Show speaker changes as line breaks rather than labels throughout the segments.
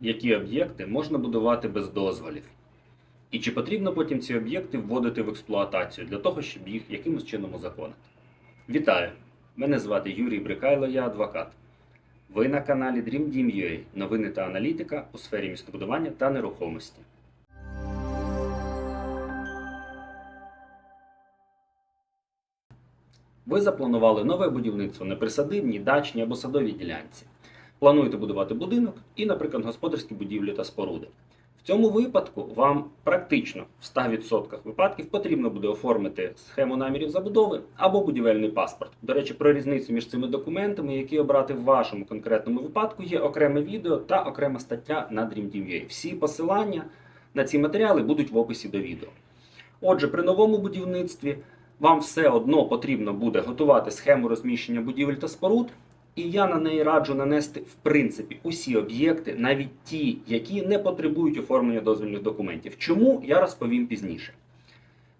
які об'єкти можна будувати без дозволів. І чи потрібно потім ці об'єкти вводити в експлуатацію для того, щоб їх якимось чином узаконити. Вітаю! Мене звати Юрій Брикайло, я адвокат. Ви на каналі Dream Team UA. Новини та аналітика у сфері містобудування та нерухомості. Ви запланували нове будівництво на присадибній, дачній або садовій ділянці. Плануєте будувати будинок і, наприклад, господарські будівлі та споруди. В цьому випадку вам практично в 100% випадків потрібно буде оформити схему намірів забудови або будівельний паспорт. До речі, про різницю між цими документами, які обрати в вашому конкретному випадку, є окреме відео та окрема стаття на DreamTeam.ua. Всі посилання на ці матеріали будуть в описі до відео. Отже, при новому будівництві вам все одно потрібно буде готувати схему розміщення будівель та споруд, і я на неї раджу нанести в принципі усі об'єкти, навіть ті, які не потребують оформлення дозвільних документів. Чому я розповім пізніше.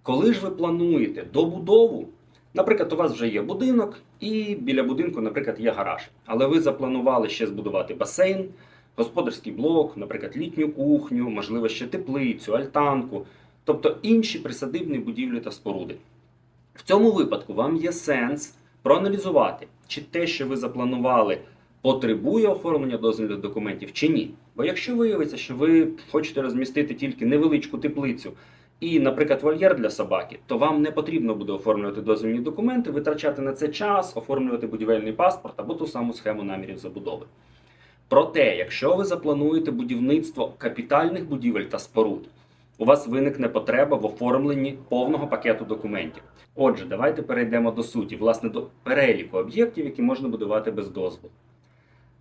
Коли ж ви плануєте добудову, наприклад, у вас вже є будинок, і біля будинку, наприклад, є гараж, але ви запланували ще збудувати басейн, господарський блок, наприклад, літню кухню, можливо, ще теплицю, альтанку, тобто інші присадибні будівлі та споруди. В цьому випадку вам є сенс проаналізувати, чи те, що ви запланували, потребує оформлення дозвільних документів чи ні. Бо якщо виявиться, що ви хочете розмістити тільки невеличку теплицю і, наприклад, вольєр для собаки, то вам не потрібно буде оформлювати дозвільні документи, витрачати на це час, оформлювати будівельний паспорт або ту саму схему намірів забудови. Проте, якщо ви заплануєте будівництво капітальних будівель та споруд, у вас виникне потреба в оформленні повного пакету документів. Отже, давайте перейдемо до суті, власне, до переліку об'єктів, які можна будувати без дозволу.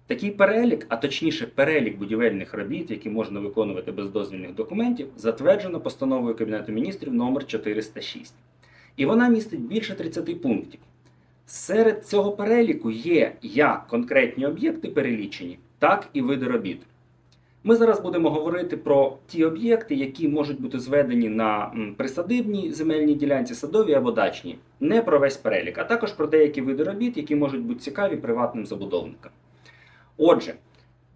Такий перелік, а точніше перелік будівельних робіт, які можна виконувати без дозвільних документів, затверджено постановою Кабінету міністрів номер 406. І вона містить більше 30 пунктів. Серед цього переліку є як конкретні об'єкти перелічені, так і види робіт. Ми зараз будемо говорити про ті об'єкти, які можуть бути зведені на присадибній земельній ділянці, садовій або дачній, не про весь перелік, а також про деякі види робіт, які можуть бути цікаві приватним забудовникам. Отже,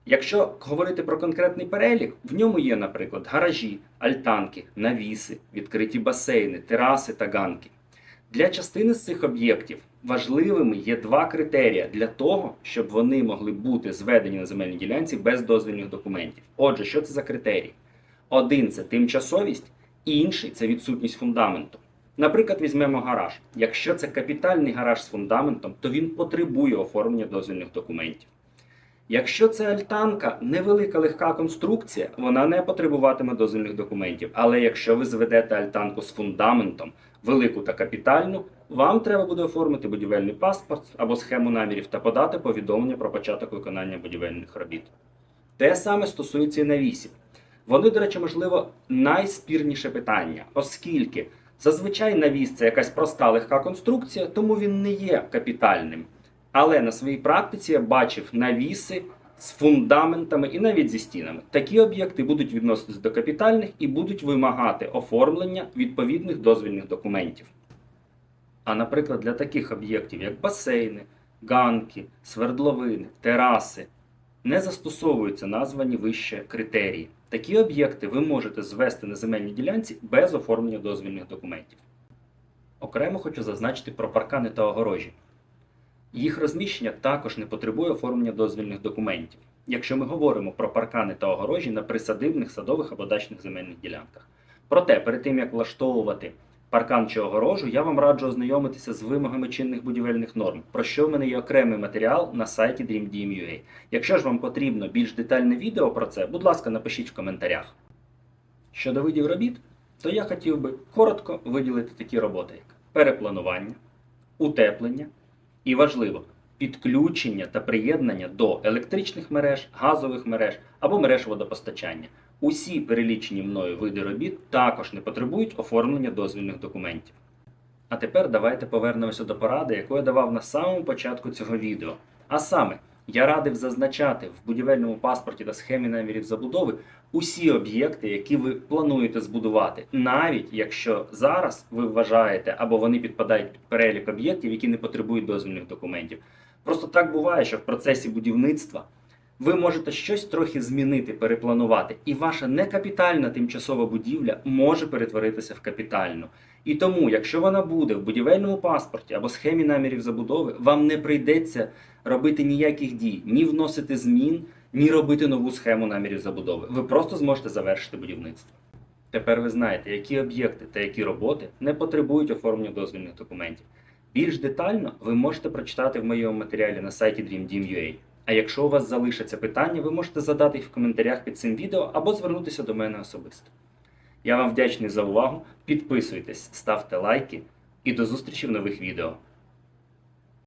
якщо говорити про конкретний перелік, в ньому є, наприклад, гаражі, альтанки, навіси, відкриті басейни, тераси та ганки. Для частини з цих об'єктів важливими є два критерії для того, щоб вони могли бути зведені на земельній ділянці без дозвільних документів. Отже, що це за критерії? Один це тимчасовість, інший це відсутність фундаменту. Наприклад, візьмемо гараж. Якщо це капітальний гараж з фундаментом, то він потребує оформлення дозвільних документів. Якщо це альтанка, невелика легка конструкція, вона не потребуватиме дозвільних документів. Але якщо ви зведете альтанку з фундаментом, велику та капітальну, вам треба буде оформити будівельний паспорт або схему намірів та подати повідомлення про початок виконання будівельних робіт. Те саме стосується і навісів. Вони, до речі, можливо, найспірніше питання, оскільки зазвичай навіс це якась проста легка конструкція, тому він не є капітальним. Але на своїй практиці я бачив навіси з фундаментами і навіть зі стінами. Такі об'єкти будуть відноситись до капітальних і будуть вимагати оформлення відповідних дозвільних документів. А наприклад, для таких об'єктів, як басейни, ганки, свердловини, тераси, не застосовуються названі вище критерії. Такі об'єкти ви можете звести на земельній ділянці без оформлення дозвільних документів. Окремо хочу зазначити про паркани та огорожі. Їх розміщення також не потребує оформлення дозвільних документів, якщо ми говоримо про паркани та огорожі на присадибних садових або дачних земельних ділянках. Проте, перед тим як влаштовувати паркан чи огорожу, я вам раджу ознайомитися з вимогами чинних будівельних норм, про що в мене є окремий матеріал на сайті DreamDM.ua. Якщо ж вам потрібно більш детальне відео про це, будь ласка, напишіть в коментарях. Щодо видів робіт, то я хотів би коротко виділити такі роботи, як перепланування, утеплення і важливо підключення та приєднання до електричних мереж, газових мереж або мереж водопостачання. Усі перелічені мною види робіт також не потребують оформлення дозвільних документів. А тепер давайте повернемося до поради, яку я давав на самому початку цього відео. А саме, я радив зазначати в будівельному паспорті та схемі намірів забудови усі об'єкти, які ви плануєте збудувати, навіть якщо зараз ви вважаєте або вони підпадають під перелік об'єктів, які не потребують дозвільних документів. Просто так буває, що в процесі будівництва ви можете щось трохи змінити, перепланувати, і ваша некапітальна тимчасова будівля може перетворитися в капітальну. І тому, якщо вона буде в будівельному паспорті або схемі намірів забудови, вам не прийдеться робити ніяких дій, ні вносити змін, ні робити нову схему намірів забудови. Ви просто зможете завершити будівництво. Тепер ви знаєте, які об'єкти та які роботи не потребують оформлення дозвільних документів. Більш детально ви можете прочитати в моєму матеріалі на сайті DreamDeam.ua. А якщо у вас залишаться питання, ви можете задати їх в коментарях під цим відео або звернутися до мене особисто. Я вам вдячний за увагу. Підписуйтесь, ставте лайки і до зустрічі в нових відео.